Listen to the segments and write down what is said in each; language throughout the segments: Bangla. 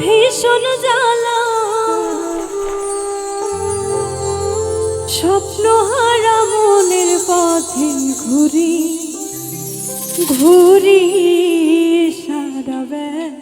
ভীষণ জ্বালা। স্বপ্ন হারা মনের পথে ঘুরি ঘুরি সারা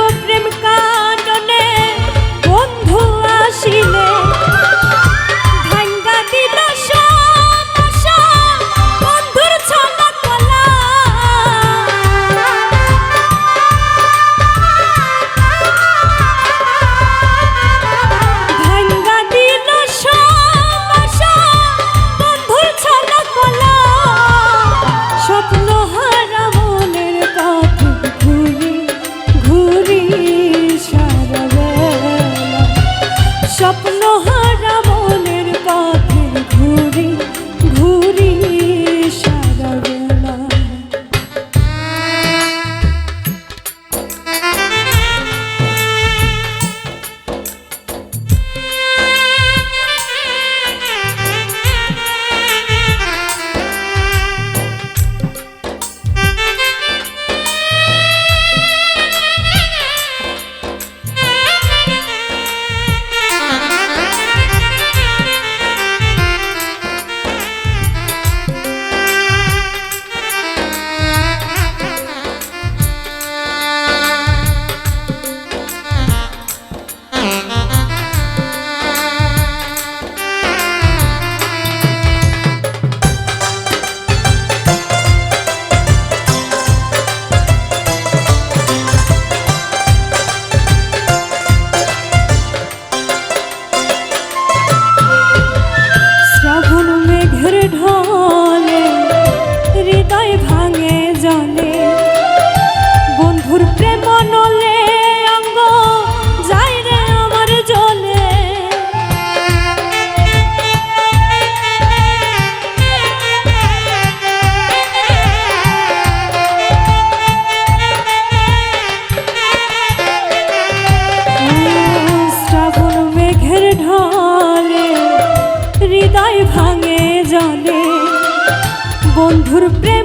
বন্ধুর প্রেম